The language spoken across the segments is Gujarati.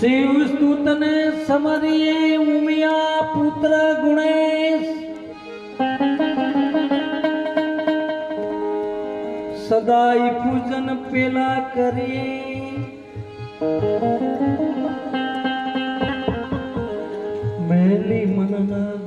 શિવ સ્તુતને સમરીએ ઉમિયા પુત્ર ગુણેશ. સદાય પૂજન પેલા કરીએ. મેલી મનના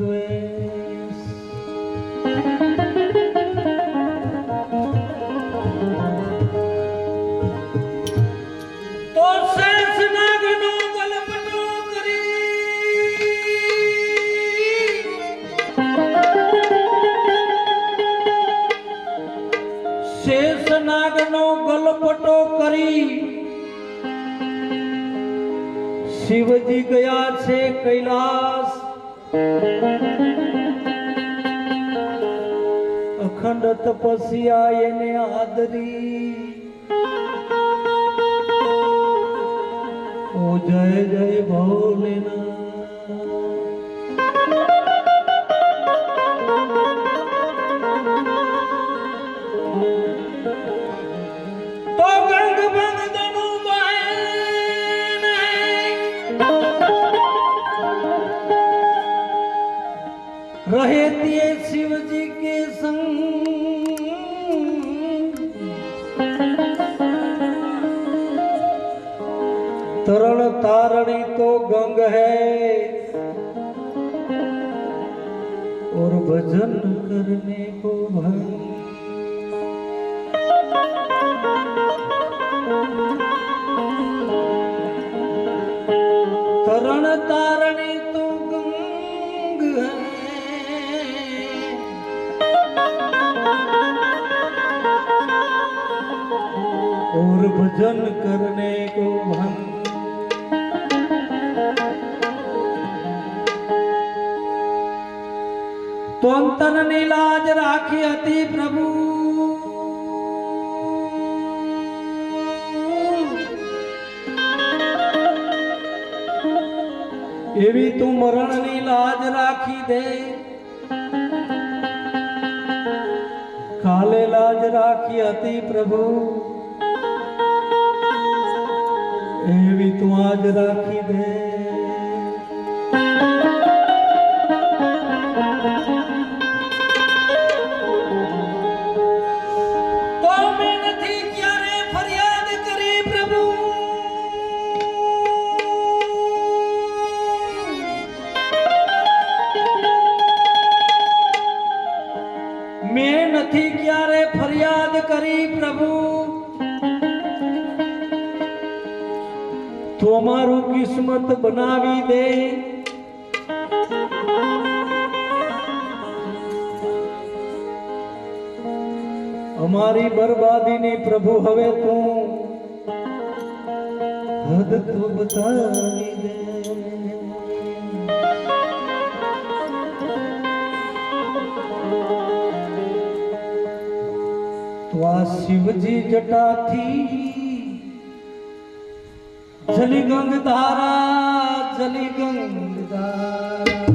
શિવજી ગયા છે કૈલાસ. અખંડ તપસ્યા એને આદરી ઓ જય જય ભોલેનાથ भजन करने को भंग એવી તું મરણની લાજ રાખી દે. કાલે લાજ રાખી હતી પ્રભુ. એવી તું આજ રાખી દે. અમારી બરબાદીની પ્રભુ હવે તું હદ તો બતાવી દે. તો આ શિવજી જટાથી જલી ગંગ ધારા જલી ગંગ ધારા.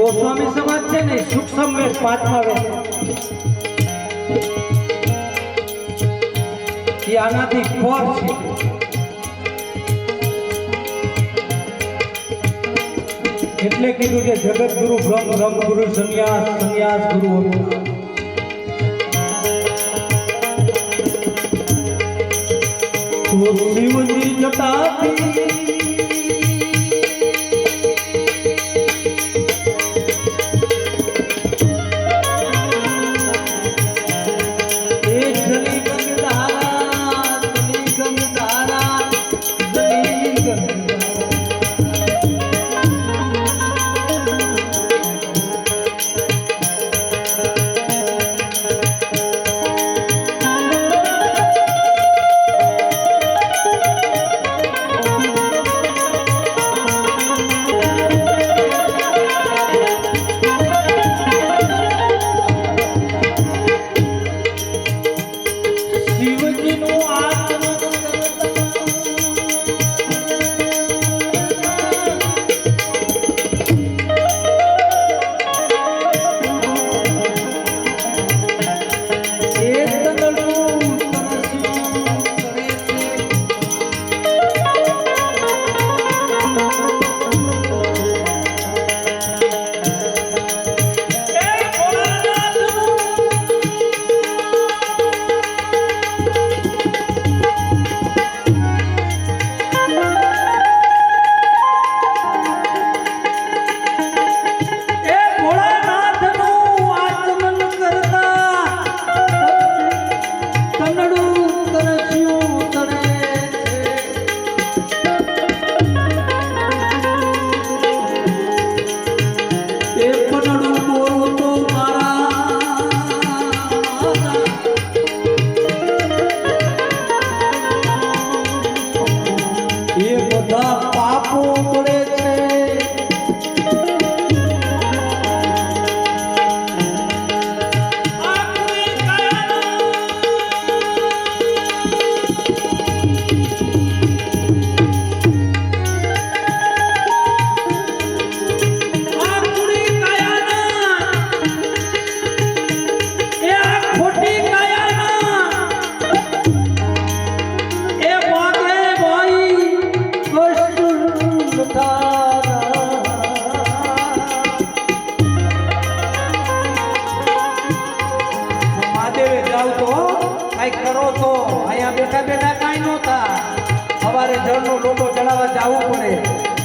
ગોસ્વામી સમાજ છે ને, સુખ સંવેદ પાંચમા વેદ એ આનાથી પર છે. એટલે કીધું કે જગત ગુરુ બ્રહ્મ બ્રહ્મ ગુરુ સંન્યાસ સંન્યાસ ગુરુ અવિનાશ શિવજી જટાથી બેઠા બેઠા કાંઈ નહોતા. સવારે જળનો લોટો ચડાવવા જવું પડે.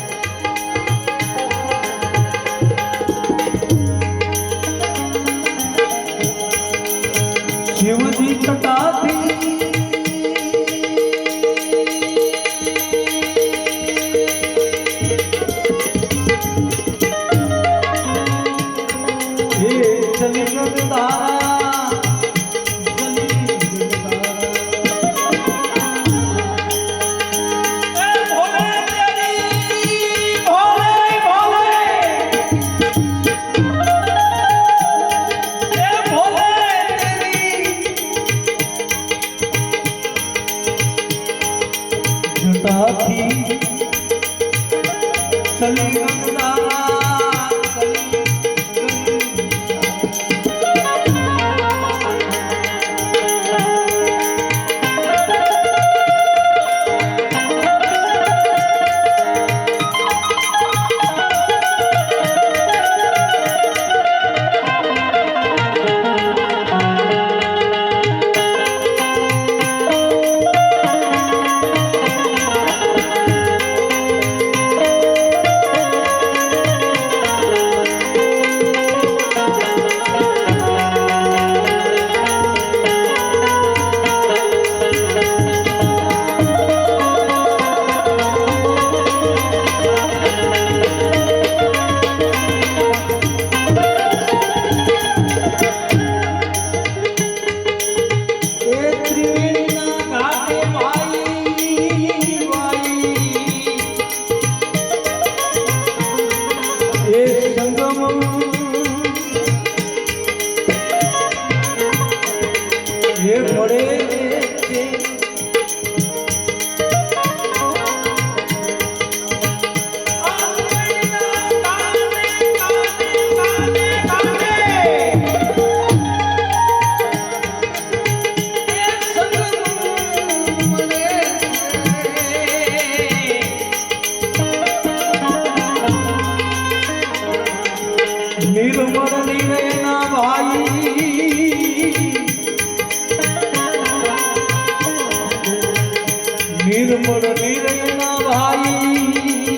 સાથી સલીમ નિર્મળ નિર્ણય ભાઈ.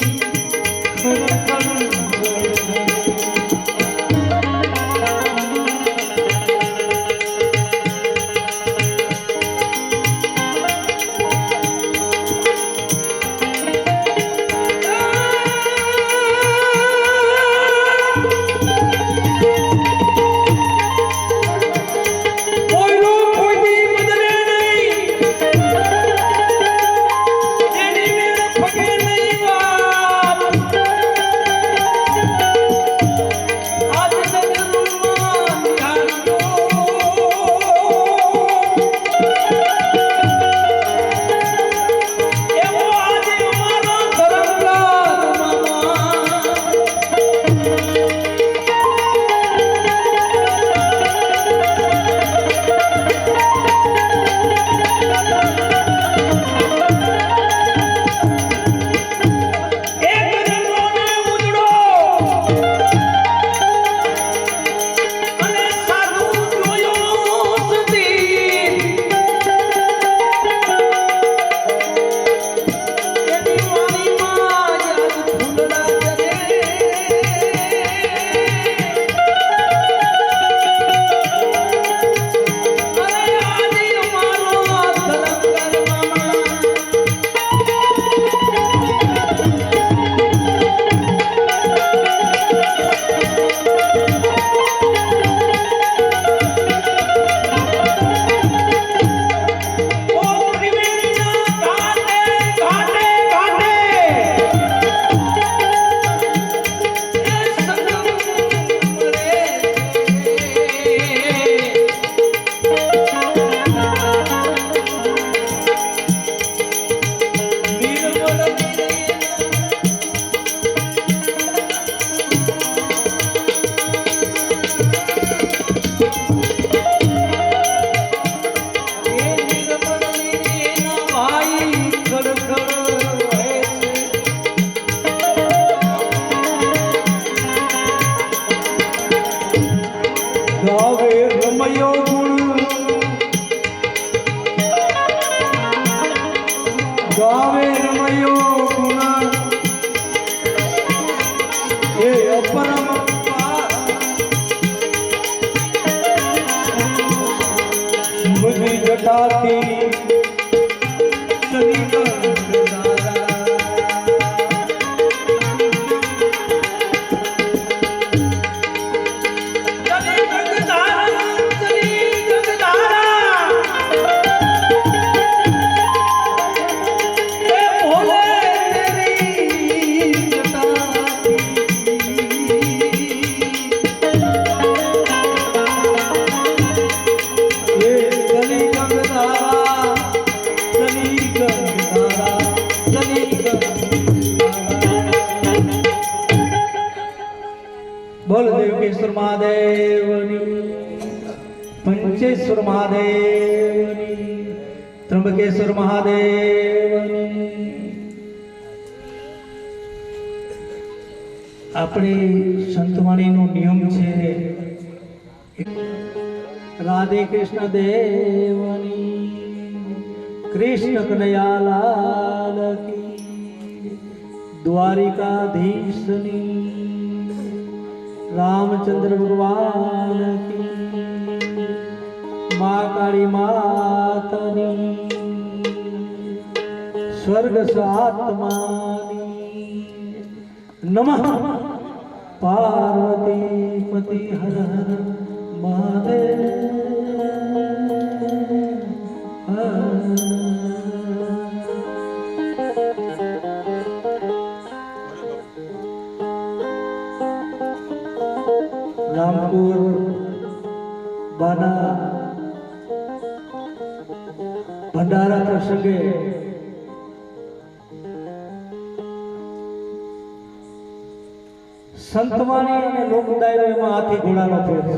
খ্যাতি આપણે સંતવાણીનો નિયમ છે. રાધે કૃષ્ણ દેવની, કૃષ્ણ કનૈયાલાલ દ્વારિકાધીશની, રામચંદ્ર ભગવાન મા કાળી માતની સ્વર્ગ સાત્માની નમઃ. પાર્વતી પતિ હર હર મહાદેવ રામપુર બાના ભંડારા પ્રસંગે સંતવાણી અને લોકડાયરો એમાં હાથી ઘોડાનો ફેર છે.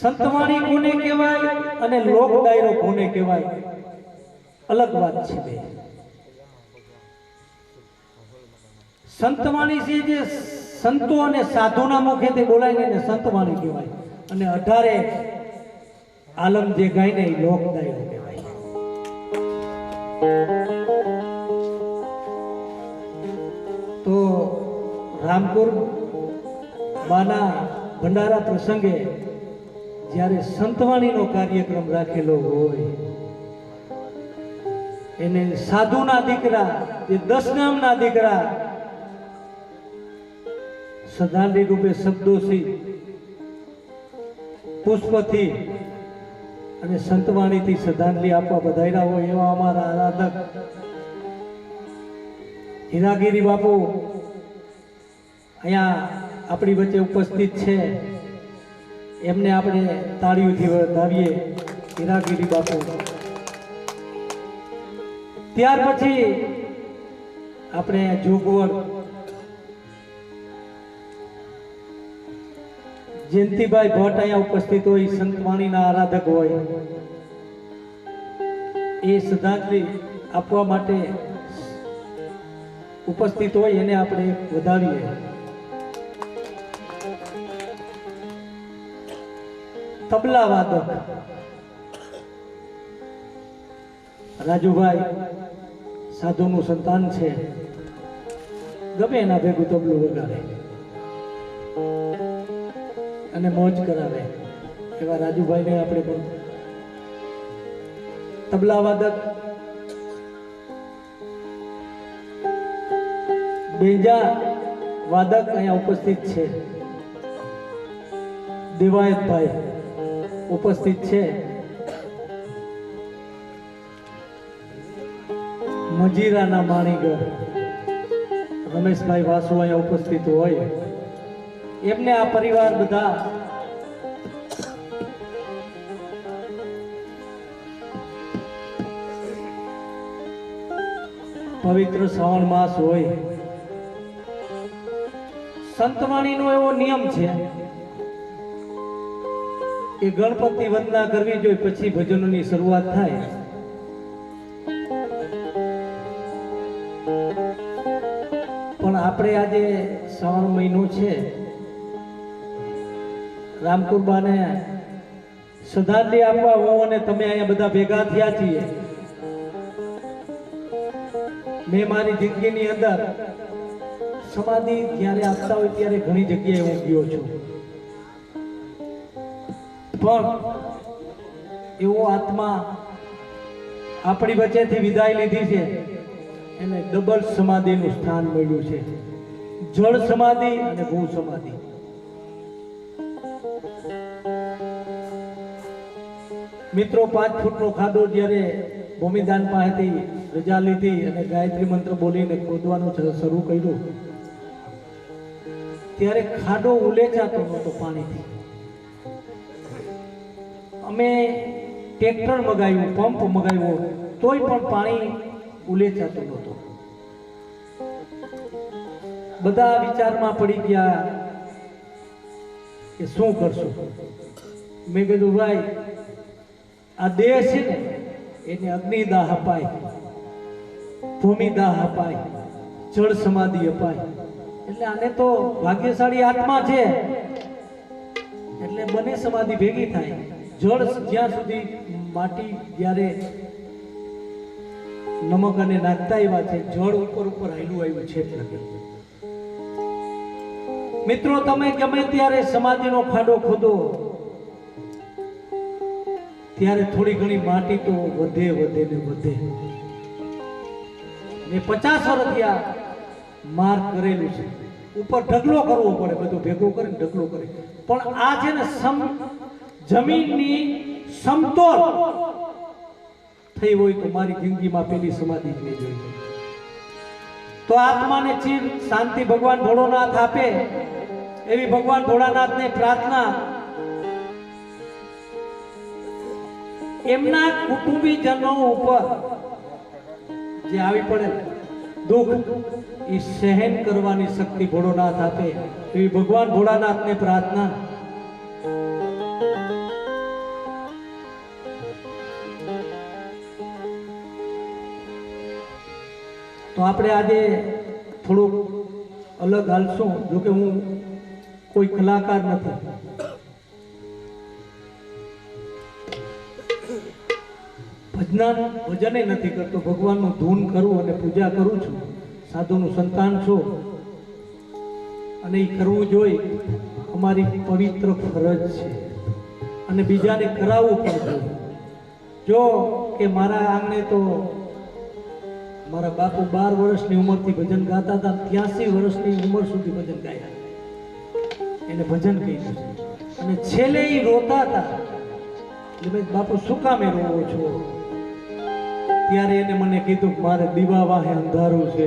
સંતવાણી કોને કહેવાય અને લોક ડાયરો કોને કહેવાય? અલગ વાત છે બે. સંતવાણી છે જે સંતો અને સાધુના મુખેથી બોલાય ને સંતવાણી કહેવાય. અને અઢારે આલમ જે ગાય ને લોક ડાયરો કહેવાય. તો રામપુર બાના ભંડારા પ્રસંગે જ્યારે સંતવાણીનો કાર્યક્રમ રાખેલો હોય, એને સાધુના દીકરા, જે દસ ગામના દીકરા શ્રદ્ધાંજલિ રૂપે શબ્દોથી પુષ્પથી અને સંતવાણીથી શ્રદ્ધાંજલિ આપવા બધાયરા હોય એવા અમારા આરાધક હીરાગીરી બાપુ અહીંયા આપણી વચ્ચે ઉપસ્થિત છે. એમને આપણે તાળીઓથી વધાવીએ હીરાગીરી બાપુ. ત્યાર પછી આપણે જોગવડ જયંતિભાઈ ભટ્ટ અહીંયા ઉપસ્થિત હોય, સંતવાણીના આરાધક હોય. એ શ્રદ્ધાંજલિ આપવા માટે ઉપસ્થિત હોય એને આપણે વધાવીએ. તબલા વાદક રાજુભાઈ સાધુનું સંતાન છે. ગમે એના ભેગું તબલું વગાડે. અને મોજ કરાવે. એવા રાજુભાઈને આપણે પણ. તબલા વાદક બેજા વાદક અહીંયા ઉપસ્થિત છે. દિવાયતભાઈ ઉપસ્થિત છે. મજીરાના માણીગર રમેશભાઈ વાસુ અહીંયા ઉપસ્થિત હોય. એમને આ પરિવાર બધા પવિત્ર શ્રાવણ માસ હોય. સંતવાણીનો એવો નિયમ છે કે ગણપતિ વંદના કરવી જોઈએ, પછી ભજનોની શરૂઆત થાય. પણ આપણે આજે શ્રાવણ મહિનો છે. રામકુરબાને શ્રદ્ધાંજલિ આપવા હું અને તમે અહીંયા બધા ભેગા થયા છીએ. મેં મારી જિંદગીની અંદર સમાધિ જ્યારે આપતા હોય ત્યારે ઘણી જગ્યાએ હું ગયો છું. પણ એવો આત્મા આપણી વચ્ચેથી વિદાય લીધી છે, એને ડબલ સમાધિનું સ્થાન મળ્યું છે. જળ સમાધિ અને ભૂ સમાધિ. મિત્રો, પાંચ ફૂટનો ખાડો જ્યારે ભૂમિદાન પાસેથી રજા લીધી અને ગાયત્રી મંત્ર બોલીને ખોદવાનું શરૂ કર્યું ત્યારે ખાડો ઉલેચાતો નહોતો પાણીથી. અમે ટ્રેક્ટર મગાવ્યું, પંપ મગાવ્યો, તોય પણ પાણી ઉલેચાતું નહોતું. બધા વિચારમાં પડી ગયા કે શું કરશું? મેં કીધું ભાઈ આ દેહ છે ને, એને અગ્નિદાહ અપાય, ભૂમિદાહ અપાય, જળ સમાધિ અપાય. એટલે આને તો ભાગ્યશાળી આત્મા છે. એટલે બને સમાધિ ભેગી થાય. જળ જ્યાં સુધી માટી જ્યારે નમક અને નાખતા એવા છે, જળ ઉપર ઉપર હાલ્યું આવ્યું છે મિત્રો, તમે ગમે ત્યારે સમાધિનો ખાડો ખોદો, ત્યારે થોડી ઘણી માટી તો વધે વધે ને વધે. ને પચાસ વર્ષ આ માર્ક કરેલું છે. ઉપર ઢગલો કરવો પડે, બધું ભેગો કરીને ઢગલો કરે. પણ આ છે ને જમીનની સમતોલ થઈ હોય તો મારી જિંદગીમાં પેલી સમાધિ જ નહીં જોઈએ. તો આત્માને ચીર શાંતિ ભગવાન ભોળોનાથ આપે, એવી ભગવાન ભોળાનાથને પ્રાર્થના. એમના કુટુંબીજનો ઉપર જે આવી પડે દુઃખ એ સહન કરવાની શક્તિ ભોળોનાથ આપે. એવી ભગવાન ભોળાનાથને પ્રાર્થના. તો આપણે આજે થોડુંક અલગ હાલશું, જોકે હું કોઈ કલાકાર નથી. ભજના ભજને નથી કરતો. ભગવાનનું ધૂન કરું અને પૂજા કરું છું. સાધુનું સંતાન છો. અને એ કરવું જોઈ અમારી પવિત્ર ફરજ છે. અને બીજાને કરાવવું પણ જોઈએ. જો કે મારા આંગણે તો મારા બાપુ બાર વર્ષની ઉંમરથી ભજન ગાતા હતા, ત્યાસી વર્ષની ઉંમર સુધી ભજન ગાયા. એને ભજન કહ્યું અને છેલ્લે એ રોતા હતા. એટલે બાપુ, શું કામે રોવો છો? ત્યારે એને મને કીધું મારે દીવા વાહે અંધારું છે.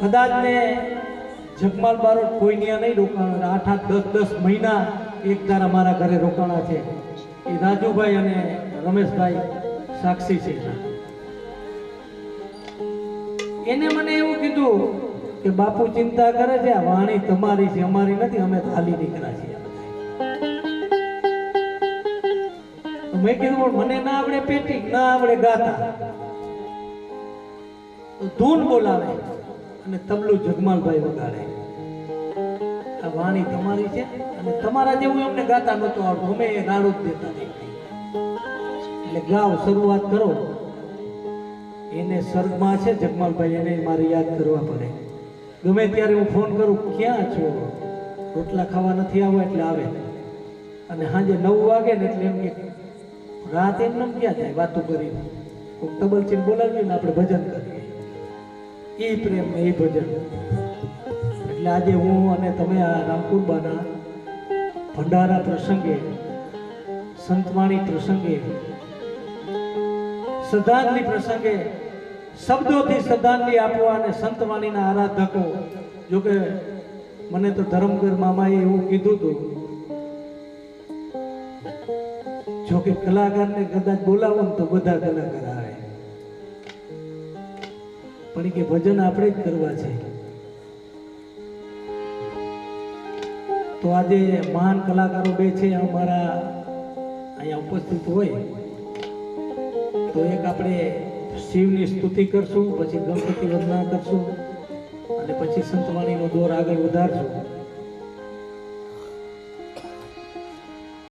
કદાચ ને જગમાલ બારોટ કોઈ ત્યાં નહીં રોકાણ. આઠ આઠ, દસ દસ મહિના એક ધારા મારા ઘરે રોકાણા છે. એ રાજુભાઈ અને રમેશભાઈ સાક્ષી છે. એને મને એવું કીધું કે બાપુ ચિંતા કરે છે વાણી તમારી છે, અમારી નથી, અમે ખાલી દીકરા મેં કીધું મને ના આવડે પેટી, ના આવડે ગાતા ધૂન બોલાવે અને તબલું જગમાલભાઈ વગાડે. આ વાણી તમારી છે અને તમારા જેવું એમને ગાતા નહોતું આવડતું. અમે એ રાડું જ દેતા એટલે ગાઓ શરૂઆત કરો. એને સ્વર્ગમાં છે જગમાલભાઈ, એને મારે યાદ કરવા પડે. ગમે ત્યારે હું ફોન કરું, ક્યાં છો? રોટલા ખાવા નથી આવો? એટલે આવે. અને સાંજે નવ વાગે ને એટલે એમ કે રાત એમ ક્યાં જાય વાતો કરીને કોઈક તબલચીન બોલાવીએ ને આપણે ભજન કરીએ. એ પ્રેમ એ ભજન. એટલે આજે હું અને તમે આ રામકુરબાના ભંડારા પ્રસંગે, સંતવાણી પ્રસંગે, શ્રદ્ધાંજલિ પ્રસંગે, શબ્દોથી શ્રદ્ધાંજલિ આપવા અને સંતવાણીના આરાધકો, જોકે મને તો ધરમગર મામાએ એવું કીધું હતું જોકે કલાકારને કદાચ બોલાવો ને તો બધા કલાકાર આવે. પણ કે ભજન આપણે જ કરવા છે. તો આજે મહાન કલાકારો બે છે, અમારા અહીંયા ઉપસ્થિત હોય. તો એક આપણે શિવની સ્તુતિ કરશું, પછી ગણપતિ વંદના કરશું, અને પછી સંતવાણીનો દોર આગળ વધારશું.